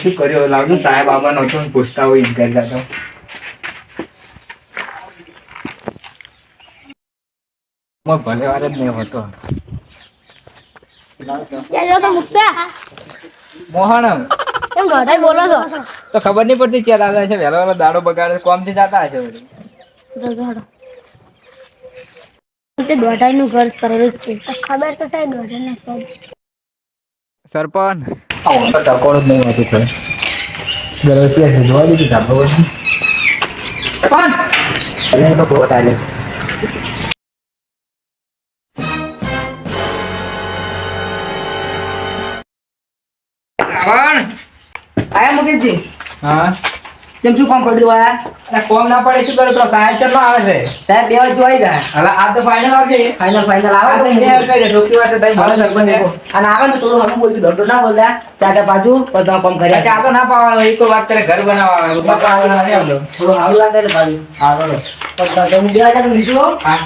શું કર્યો? લાવજો સાહેબ બાબા નહોતો ને પૂછતા હોય એમ કરતા તો ભલે વાર જ નહીં હોતો. મોહન. બોલો છો? તો ખબર નહીં પડતી ચાલ આવે છે? વહેલો વહેલો દાડો બગાડે કોમથી જતા હશે. તે દોઢાઈ નું ઘર કરેલું છે. ખબર તો સાહેબ દોઢાઈ ના સરપંચ. ટકોર જ નહીં હોતું દર ત્યાં જોવા દીધું ધાબો પણ એને તો બહુ રાવણ આયા મુકેશજી? હા. તેમ શું કામ પડ્યું યાર અને કોમ ના પડે શું કરે? તો સાહેબ ચેટલો આવે છે? સાહેબ બે વાર જોઈ જાય. હવે આ તો ફાઇનલ આવશે ફાઇનલ ફાઇનલ આવે તો મૂકું. clear કરી દે. છોકરી વાત ભાઈ ભલે સરપંચ સરપંચ અને આવે ને તો થોડું હમું બોલતું દોઢ ના બોલતા. ચાચા પાછું પછી તમે કામ. કર્યા. આ તો ના પાવાનો એક વાત કરે ઘર બનાવવા આવે. રૂપિયા પાવાનો નથી આવતો. થોડું સારું લાગે ને બાજુ હા બોલો. પણ તમે બે વાગે તો હા.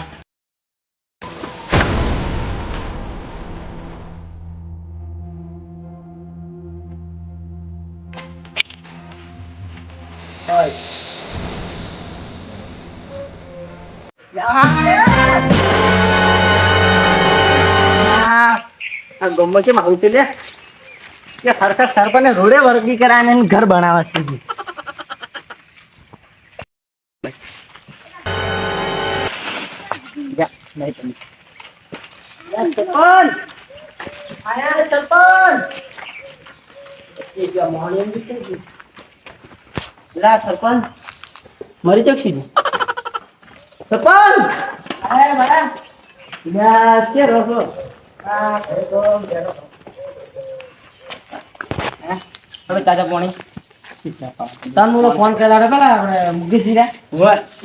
આ ગમો છે ઘર બનાવે છે. લા, સરપંચ. મરી જશે ને? સરપંચ! અરે બરા યા, કે રહો છો? આ તો હવે ચાચા પાણી. તાન ઓલો ફોન કરેલા પેલા આપણે મુકેશજી રે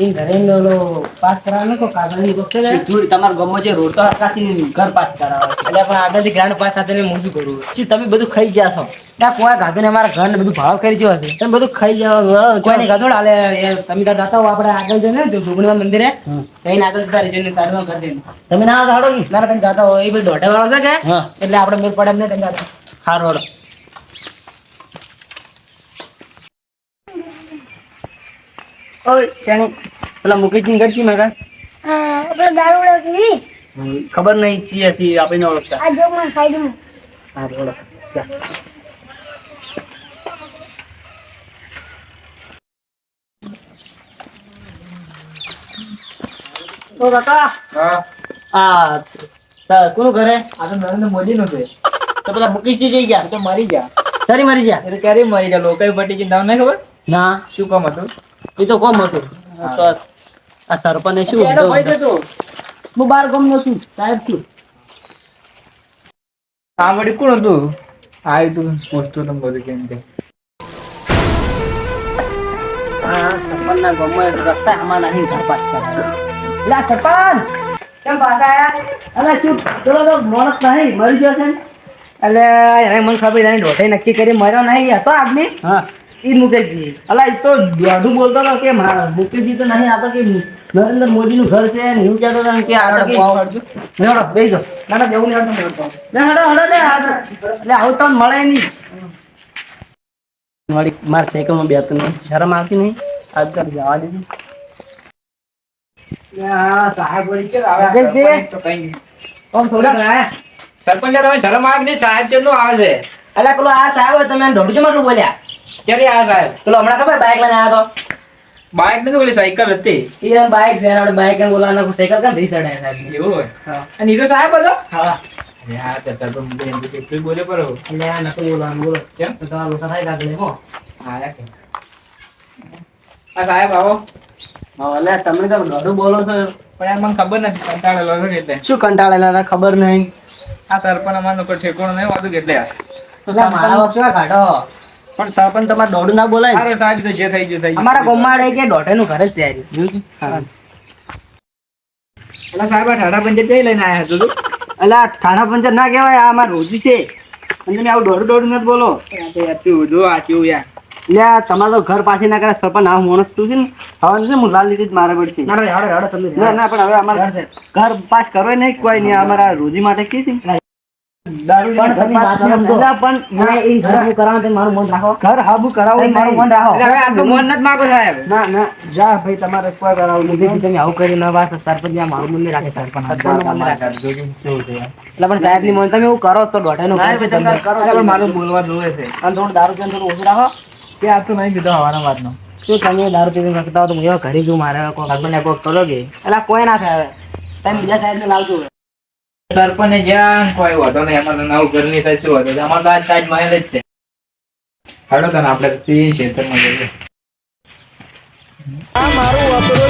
ઈ ઘરે ઓલો પાસ કરાવવાનો તો કાગળની ગોખતે જાય તમારા ગામમાં જે રોડ તો હકાથી ઘર પાસ કરાવે. એટલે પણ આગળથી ગ્રાન્ડ પાસ સાથે હું શું કરું. શું તમે બધું ખાઈ ગયા છો? ત્યાં કોઈ ગાગને અમારા ઘર ને બધું ભાવ કરી જો હશે. તમે બધું ખાઈ ગયા કોઈ ગાધોડ હાલે તમે ત્યાં જાતા હો આપણે આગળ જઈને જો ડુંગળીમાં મંદિરે. કઈ આગળ જતા રહેજો ને સાઈડમાં કરશે તમે ના જાડો ના તમે જાતા હો એ બધું દોઢે વાળો છે કે? એટલે આપણે મેળ પડે એમ નહીં તમે સારું હાર. ઓય તેની પેલા મુકેશજી ગરજી મેં આપણે દારૂ ઉડાવી ખબર નહીં છીએ આપણે ન ઓળખતા. આ જો માં. સાઈડ હા ઓળખ. જા. ઓ કાકા. હા. આ કોનું ઘરે આ તો નરેન્દ્ર મોદી નું છે. તો પેલા મુકેશજી જઈ ગયા. તો મરી ગયા. સરી મરી ગયા? એટલે ક્યારે મરી ગયા. લોકો પટી ગઈ તમને ખબર? ના. શું કામ હતું? એ તો કોમ હતું. તો આ સરપંચે શું. હું બાર ગમનો છું સાહેબ છું. આ વળી કોણ હતું? આવ્યું તું પૂછતો તમે બધું કેમ કે. સરપંચના ગામમાં રસ્તા આમાં નહીં કરાવે. લા સરપંચ કેમ પાછા આયા? અલા શું પેલો તો માણસ નહીં મરી ગયો છે એટલે એને મને ખબર એને દોઢે નક્કી કરી મર્યો નહીં હતો આદમી હા. ઈ મુકેશજી અલા એ તો દોઢું બોલતો હતો કે મુકેશજી તો નહીં આ તો કે નરેન્દ્ર મોદીનું ઘર છે ને એવું કહેતો હતો કે હેડો, બેસી જાઓ. ના ના બેવું નહીં આવતું, હેડો. લે, હેડો, હેડો, લે, આ આવું તો મળે નહીં. મારી મારા સાયકલમાં બે નહીં. શરમ આવતી નહીં? આગળ જવા દીધી સાહેબ આવે? સરપંચ સાહેબ કેટલું આવે છે? અલા પેલો આ સાહેબ તમે દોઢ જમા બોલ્યા. ક્યારે સાહેબ? પેલો હમણાં ખબર બાઇક લઈને આવ્યો બાઇક નથી ઓલી સાયકલ હતી. એ બાઇક છે આપણે બાઇક ને બોલાવાનો સાયકલ કાં રીસ અડાય સાહેબ? એવું હોય? હા. અને ઈ સાહેબ હતો હા. અરે હા તો સરપંચ એમ કેટલું બોલે પર એટલે આ નતું બોલવાનું બોલો. કેમ? તો તમારા લોસા થાય કાગળ હો. હા યાર આ સાહેબ આવો. એટલે તમે તો દોઢું બોલો છો. પણ યાર મને ખબર નથી કંટાળેલો છે એટલે. શું કંટાળેલા હતા ખબર નહીં. આ સરપંચ અમારો કોઈ ઠેકાણો નહીં હોતું એટલે. યાર તો મારા વખત કાઢો? પણ સરપંચ તમારે દોઢું ના બોલાય અરે સાહેબ તો જે થઈ ગયું થઈ ગયું. અમારા ગામમાં કે દોઢે નું ઘર જ છે એટલે સાહેબ આ ઠાઠા જઈ લઈને આયા હતું તું ઠાણા પંચર ના કહેવાય આ અમાર રોજી છે. અને તમે આવું દોડું દોઢું નથી બોલો. તું જો આ કેવું યાર એટલે આ તમારો ઘર પાસે ના કરે સરપંચ આ માણસ શું છે ને? હવે છે હું લાલ લીધી જ મારે છે. ના ના પણ હવે અમારે ઘર પાસ કરવો નહીં કોઈ નહીં. અમારા રોજી માટે કી છે સાહેબ. ના ના જા ભાઈ તમારે કોઈ કરાવું મુકેશજી, તમે આવું કરી ન વાત સરપંચ આ મારું મન નહીં રાખે સરપંચ સરપંચનું મન રાખે. એટલે પણ સાહેબની મન તમે એવું કરો છો. મારું બોલવા જોવે છે. અને થોડું દારૂ પીવાનું થોડું ઓછું રાખો. કે આ તો નહીં કીધો હવાના વાતનો. શું તમે દારૂ પીને કરતા હો તો હું એવા ઘરે જઉં મારે કોઈ કોક કરો કે એટલે કોઈ ના થાય તમે બીજા સાહેબ ને લાવજો સરપંચ જ્યાં કોઈ વાંધો નહીં, અમારે નવું ઘરની થાય શું વાંધો? અમારે તો આજ તાજ મહેલ જ છે હાલો તને આપણે પી ખેતરમાં તમે મારું વાપરો